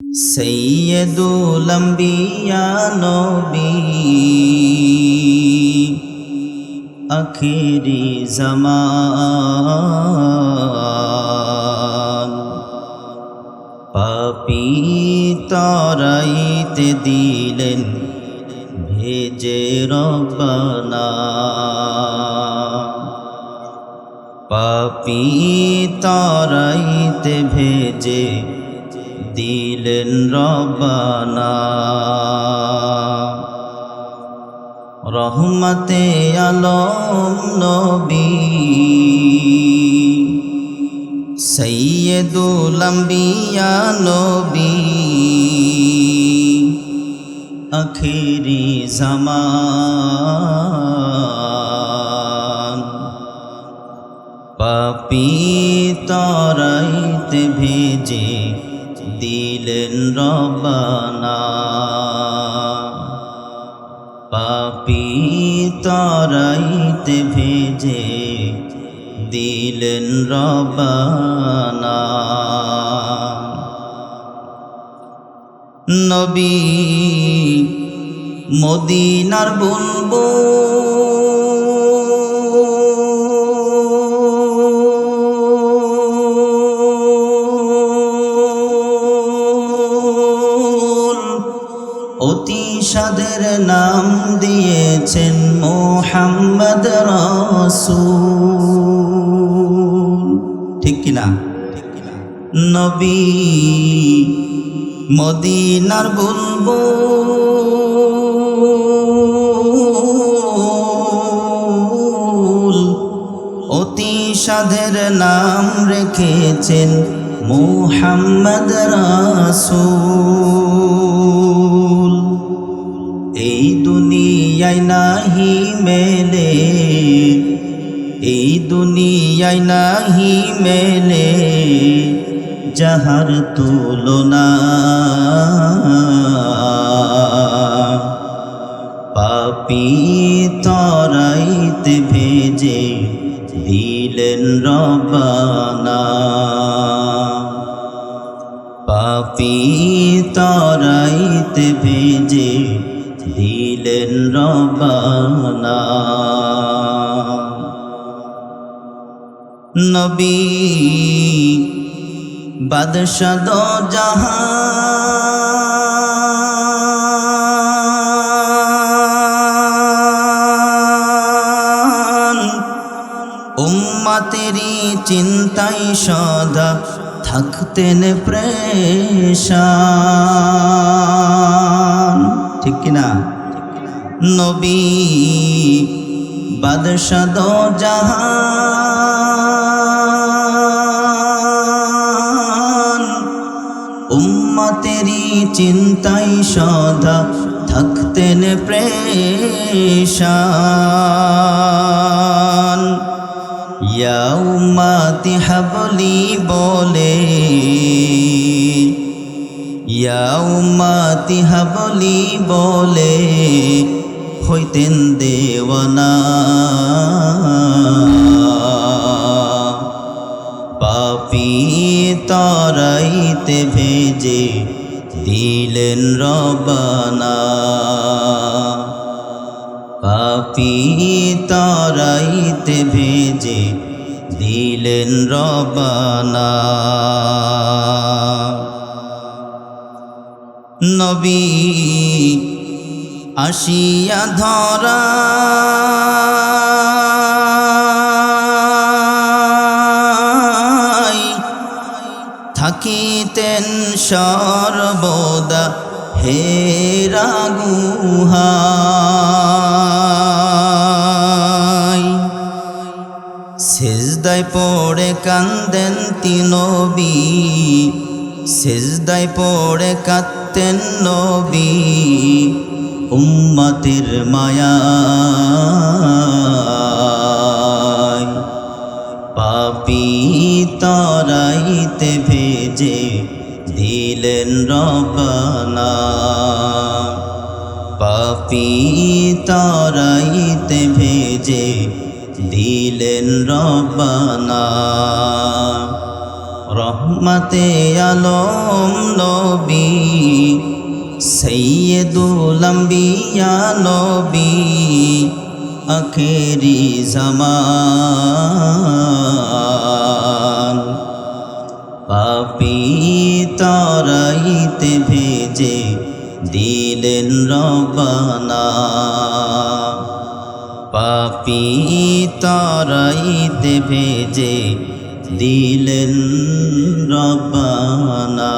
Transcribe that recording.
সৈয়দুল আম্বিয়া নবী। আখিরি জামান। পাপি তরাইতে দিলেন ভেজে রব্বানা। পাপি তরাইতে ভেজে দিলেন রব্বানা। রহমতে আলম নবী। সৈয়দুল আম্বিয়া নবী। আখেরি জামান। পাপি তরাইতে ভেজে দিলেন রবানা। পাপি তরাইতে ভেজে দিলেন রবানা। নবী মদিনার বলব সাদের নাম দিয়েছেন মোহাম্মদ রসুল। ঠিক কিনা? নবী মদিনার বলব অতি সাধের নাম রেখেছেন মোহাম্মদ রাসূল। এই দুনিয়ায় নাহি মেলে, এই দুনিয়ায় নাহি মেলে, যাহার তুলনা পাপি তরাইতে ভেজে দিলেন রবানা পাপি তরাইতে ভেজে দিলেন রবানা। নবী বাদশাহ দো জাহান। উম্মাতেরি চিন্তাই সদা থাকতেন প্রেশান। ঠিক কিনা? নবী বাদশাহ দো জাহান উম্মতেরি চিন্তাই সদা থাকতেন প্রেশান। ইয়া উম্মাতি হাবলি বলে ইয়া উম্মাতি হাবলি বলে, হইতেন দেওয়ানা। পাপি তরাইতে ভেজে দিলেন রবানা। পাপি তরাইতে ভেজে দিলেন রবানা। নবী আসিয়া ধরা। থাকিতেন সর্বদা হেরা গুহাই সেজদায় পড়ে কান্দেন তিনবী সেজদায় পড়ে কাঁদতেন নবী, উম্মতের মায়া পাপি তরাইতে ভেজে দিলেন রবানা পাপি তরাইতে ভেজে দিলেন রবানা রহমতে আলম নবী সৈয়দুল আম্বিয়া নবী, আখেরি জামান। পাপি তারাইতে ভেজে দিলেন রবানা। পাপি তারাইতে ভেজে দিলেন রবানা।